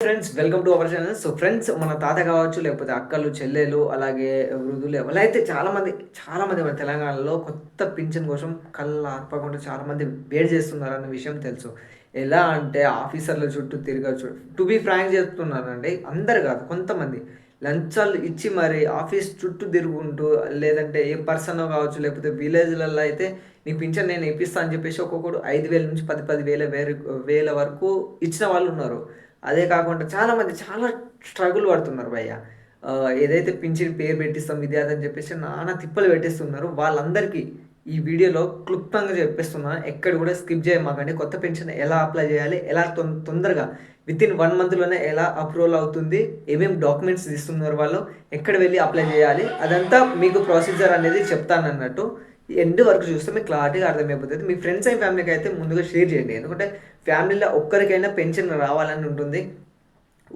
Friends welcome to our channel so friends మన తాత కావచ్చు లేకపోతే అక్కలు చెల్లెలు అలాగే వృద్ధులు ఎవరైతే అయితే చాలామంది చాలామంది మన తెలంగాణలో కొత్త పింఛన్ కోసం కళ్ళు ఆర్పకుండా చాలామంది వేడి చేస్తున్నారు అన్న విషయం తెలుసు. ఎలా అంటే ఆఫీసర్ల చుట్టూ తిరగచ్చు టు బి ఫ్రాంక్ చెప్తున్నానండి అందరు కాదు కొంతమంది. లంచాలు ఇచ్చి మరి ఆఫీస్ చుట్టూ తిరుగుంటూ లేదంటే ఏ పర్సన్ కావచ్చు లేకపోతే విలేజ్లలో అయితే నీ పింఛన్ నేను ఇప్పిస్తా అని చెప్పేసి ఒక్కొక్కడు ఐదు వేల నుంచి పది పది వేల వేరు వేల వరకు ఇచ్చిన వాళ్ళు ఉన్నారు. అదే కాకుండా చాలామంది చాలా స్ట్రగుల్ పడుతున్నారు భయ్య. ఏదైతే పింఛన్ పేరు పెట్టిస్తాం ఇది అదని అని చెప్పేసి నానా తిప్పలు పెట్టేస్తున్నారు. వాళ్ళందరికీ ఈ వీడియోలో క్లుప్తంగా చెప్పేస్తున్నాను. ఎక్కడ కూడా స్కిప్ చేయమాకండి. కొత్త పెన్షన్ ఎలా అప్లై చేయాలి? ఎలా తొం తొందరగా విత్ ఇన్ వన్ మంత్లోనే ఎలా అప్రూవల్ అవుతుంది? ఏమేమి డాక్యుమెంట్స్ ఇస్తున్నారు వాళ్ళు? ఎక్కడ వెళ్ళి అప్లై చేయాలి? అదంతా మీకు ప్రొసీజర్ అనేది చెప్తాను అన్నట్టు ఎండ్ వరకు చూస్తే మీకు క్లారిటీగా అర్థమైపోతుంది. మీ ఫ్రెండ్స్ అండ్ ఫ్యామిలీకి అయితే ముందుగా షేర్ చేయండి. ఎందుకంటే ఫ్యామిలీలో ఒక్కరికైనా పెన్షన్ రావాలని ఉంటుంది.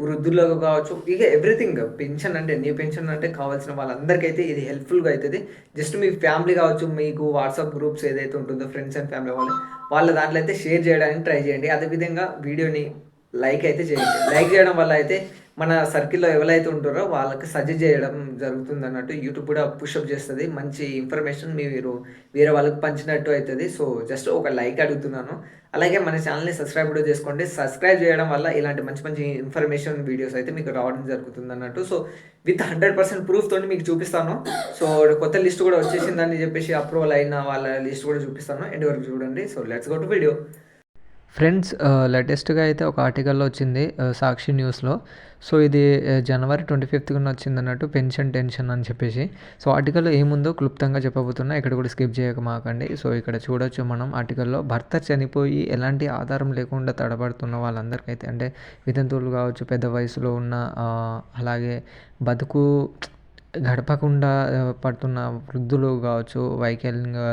వృద్ధులకు కావచ్చు ఇక ఎవ్రీథింగ్ పెన్షన్ అంటే నీ పెన్షన్ అంటే కావాల్సిన వాళ్ళందరికీ ఇది హెల్ప్ఫుల్గా అవుతుంది. జస్ట్ మీ ఫ్యామిలీ కావచ్చు మీకు వాట్సాప్ గ్రూప్స్ ఏదైతే ఉంటుందో ఫ్రెండ్స్ అండ్ ఫ్యామిలీ వాళ్ళు వాళ్ళ దాంట్లో అయితే షేర్ చేయడానికి ట్రై చేయండి. అదేవిధంగా వీడియోని లైక్ అయితే చేయండి. లైక్ చేయడం వల్ల అయితే మన సర్కిల్లో ఎవరైతే ఉంటారో వాళ్ళకి సజెస్ట్ చేయడం జరుగుతుంది అన్నట్టు యూట్యూబ్ కూడా పుషప్ చేస్తుంది. మంచి ఇన్ఫర్మేషన్ మీరు వేరే వాళ్ళకి పంచినట్టు అవుతుంది సో జస్ట్ ఒక లైక్ అడుగుతున్నాను. అలాగే మన ఛానల్ని సబ్స్క్రైబ్ కూడా చేసుకోండి. సబ్స్క్రైబ్ చేయడం వల్ల ఇలాంటి మంచి మంచి ఇన్ఫర్మేషన్ వీడియోస్ అయితే మీకు రావడం జరుగుతుంది అన్నట్టు so with hundred percent proof తోటి మీకు చూపిస్తాను. సో కొత్త లిస్ట్ కూడా వచ్చేసిందని చెప్పేసి అప్రూవల్ అయిన వాళ్ళ లిస్ట్ కూడా చూపిస్తాను. ఎండ్ వరకు చూడండి. So let's go to video. Friends లేటెస్ట్గా అయితే ఒక ఆర్టికల్లో వచ్చింది సాక్షి న్యూస్లో. సో ఇది జనవరి ట్వంటీ ఫిఫ్త్గా వచ్చింది అన్నట్టు పెన్షన్ టెన్షన్ అని చెప్పేసి. సో ఆర్టికల్లో ఏముందో క్లుప్తంగా చెప్పబోతున్నా ఇక్కడ కూడా స్కిప్ చేయక మాకండి. సో ఇక్కడ చూడొచ్చు మనం ఆర్టికల్లో భర్త చనిపోయి ఎలాంటి ఆధారం లేకుండా తడబడుతున్న వాళ్ళందరికైతే అంటే వితంతువులు కావచ్చు పెద్ద వయసులో ఉన్న అలాగే బతుకు గడపకుండా పడుతున్న వృద్ధులు కావచ్చు వైకల్యంగా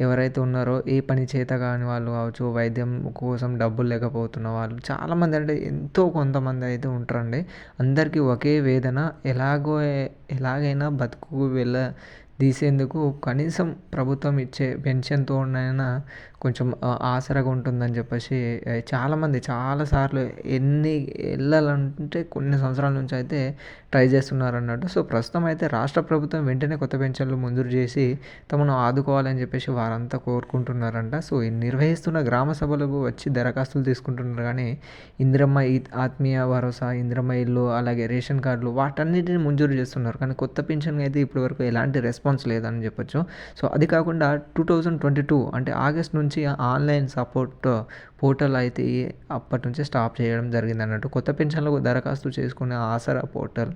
ఎవరైతే ఉన్నారో ఏ పని చేత కాని వాళ్ళు కావచ్చు వైద్యం కోసం డబ్బులు లేకపోతున్న వాళ్ళు చాలామంది అంటే ఎంతో కొంతమంది అయితే ఉంటారండి. అందరికీ ఒకే వేదన ఎలాగో ఎలాగైనా బతుకు వెళ్ళ తీసేందుకు కనీసం ప్రభుత్వం ఇచ్చే పెన్షన్తోనైనా కొంచెం ఆసరాగా ఉంటుందని చెప్పేసి చాలామంది చాలాసార్లు ఎన్ని వెళ్ళాలంటే కొన్ని సంవత్సరాల నుంచి అయితే ట్రై చేస్తున్నారు అన్నట్టు సో ప్రస్తుతం అయితే రాష్ట్ర ప్రభుత్వం వెంటనే కొత్త పెన్షన్లు మంజూరు చేసి తమను ఆదుకోవాలని చెప్పేసి వారంతా కోరుకుంటున్నారంట. సో నిర్వహిస్తున్న గ్రామ సభలకు వచ్చి దరఖాస్తులు తీసుకుంటున్నారు. కానీ ఇందిరమ్మ ఆత్మీయ భరోసా ఇందిరమ్మ ఇల్లు అలాగే రేషన్ కార్డులు వాటన్నిటిని మంజూరు చేస్తున్నారు. కానీ కొత్త పెన్షన్ అయితే ఇప్పటివరకు ఎలాంటి రెస్పాన్స్ లేదని చెప్పొచ్చు. సో అది కాకుండా టూ థౌజండ్ ట్వంటీ టూ అంటే ఆగస్ట్ నుంచి ఆన్లైన్ సపోర్ట్ పోర్టల్ అయితే అప్పటి నుంచి స్టాప్ చేయడం జరిగింది అన్నట్టు. కొత్త పెన్షన్లకు దరఖాస్తు చేసుకునే ఆసరా పోర్టల్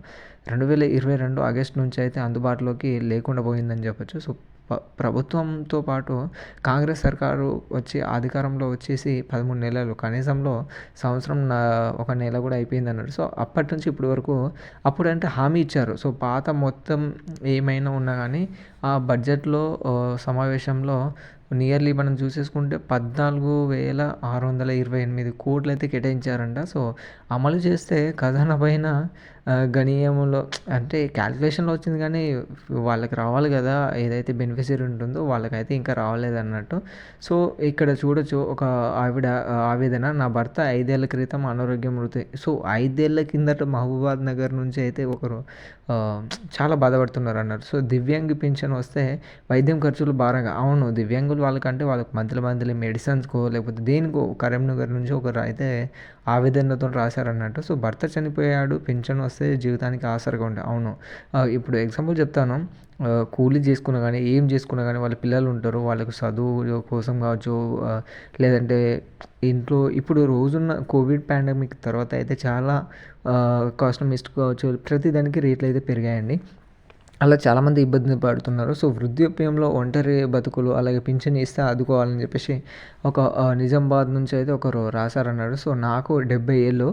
రెండు వేల ఇరవై రెండు ఆగస్ట్ నుంచి అయితే అందుబాటులోకి లేకుండా పోయిందని చెప్పొచ్చు. సో ప్రభుత్వంతో పాటు కాంగ్రెస్ సర్కారు వచ్చి అధికారంలో వచ్చేసి పదమూడు నెలలు కనీసంలో సంవత్సరం నా- ఒక నెల కూడా అయిపోయింది అన్నాడు సో అప్పటి నుంచి ఇప్పటి వరకు అప్పుడంటే హామీ ఇచ్చారు. సో పాత మొత్తం ఏమైనా ఉన్నా కానీ ఆ బడ్జెట్లో సమావేశంలో నియర్లీ మనం చూసేసుకుంటే పద్నాలుగు వేల ఆరు వందల ఇరవై ఎనిమిది కోట్లు అయితే కేటాయించారంట. సో అమలు చేస్తే ఖజానా పైన గణీయంలో అంటే క్యాల్కులేషన్లో వచ్చింది కానీ వాళ్ళకి రావాలి కదా ఏదైతే బెనిఫిషరీ ఉంటుందో వాళ్ళకైతే ఇంకా రావలేదు అన్నట్టు. సో ఇక్కడ చూడొచ్చు ఒక ఆవిడ ఆవేదన నా భర్త ఐదేళ్ళ క్రితం అనారోగ్యం మృతి. సో ఐదేళ్ళ కిందట మహబూబాద్ నగర్ నుంచి అయితే ఒకరు చాలా బాధపడుతున్నారు అన్నారు. సో దివ్యాంగి పింఛన్ వస్తే వైద్యం ఖర్చులు భారంగా. అవును దివ్యాంగులు వాళ్ళకంటే వాళ్ళకి మధ్యలో మధ్యలో మెడిసిన్స్కో లేకపోతే దేనికో కరీంనగర్ నుంచి ఒకరు అయితే ఆవేదనతో రాశారన్నట్టు. సో భర్త చనిపోయాడు పింఛన్ వస్తే జీవితానికి ఆసరగా ఉండే అవును. ఇప్పుడు ఎగ్జాంపుల్ చెప్తాను. కూలీ చేసుకున్నా కానీ ఏం చేసుకున్నా కానీ వాళ్ళ పిల్లలు ఉంటారు. వాళ్ళకు చదువు కోసం కావచ్చు లేదంటే ఇంట్లో ఇప్పుడు రోజున్న కోవిడ్ పాండమిక్ తర్వాత అయితే చాలా కాస్ట్ మిస్ట్ కావచ్చు ప్రతి దానికి రేట్లు అయితే పెరిగాయండి. అలా చాలామంది ఇబ్బంది పడుతున్నారు. సో వృద్ధాప్యంలో ఒంటరి బతుకులు అలాగే పింఛన్ ఇస్తే ఆదుకోవాలని చెప్పేసి ఒక నిజామాబాద్ నుంచి అయితే ఒకరు రాశారన్నాడు సో నాకు డెబ్బై ఏళ్ళు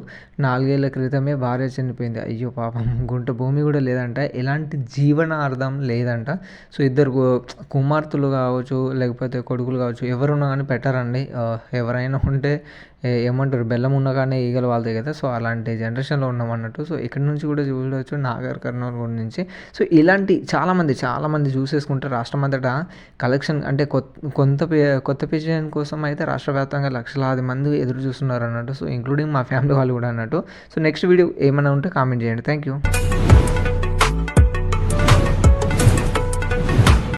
నాలుగేళ్ళ క్రితమే భార్య చనిపోయింది. అయ్యో పాపం గుంట భూమి కూడా లేదంట. ఎలాంటి జీవనార్థం లేదంట. సో ఇద్దరు కుమార్తెలు కావచ్చు లేకపోతే కొడుకులు కావచ్చు ఎవరున్నా కానీ పెట్టారండి. ఎవరైనా ఉంటే ఏమంటారు బెల్లం ఉండగానే ఈగలు వాళ్తాయి కదా సో అలాంటి జనరేషన్లో ఉన్నాం అన్నట్టు సో ఇక్కడ నుంచి కూడా చూడవచ్చు నాగర్ కర్నూలు గుడి నుంచి. సో ఇలాంటి చాలామంది చాలామంది చూసేసుకుంటే రాష్ట్రం అంతటా కలెక్షన్ అంటే కొత్త కొంత పే- కొత్త పిజన్ కోసం అయితే రాష్ట్ర వ్యాప్తంగా లక్షలాది మంది ఎదురు చూస్తున్నారు అన్నట్టు సో ఇంక్లూడింగ్ మా ఫ్యామిలీ వాళ్ళు కూడా అన్నట్టు. సో నెక్స్ట్ వీడియో ఏమైనా ఉంటే కామెంట్ చేయండి. Thank you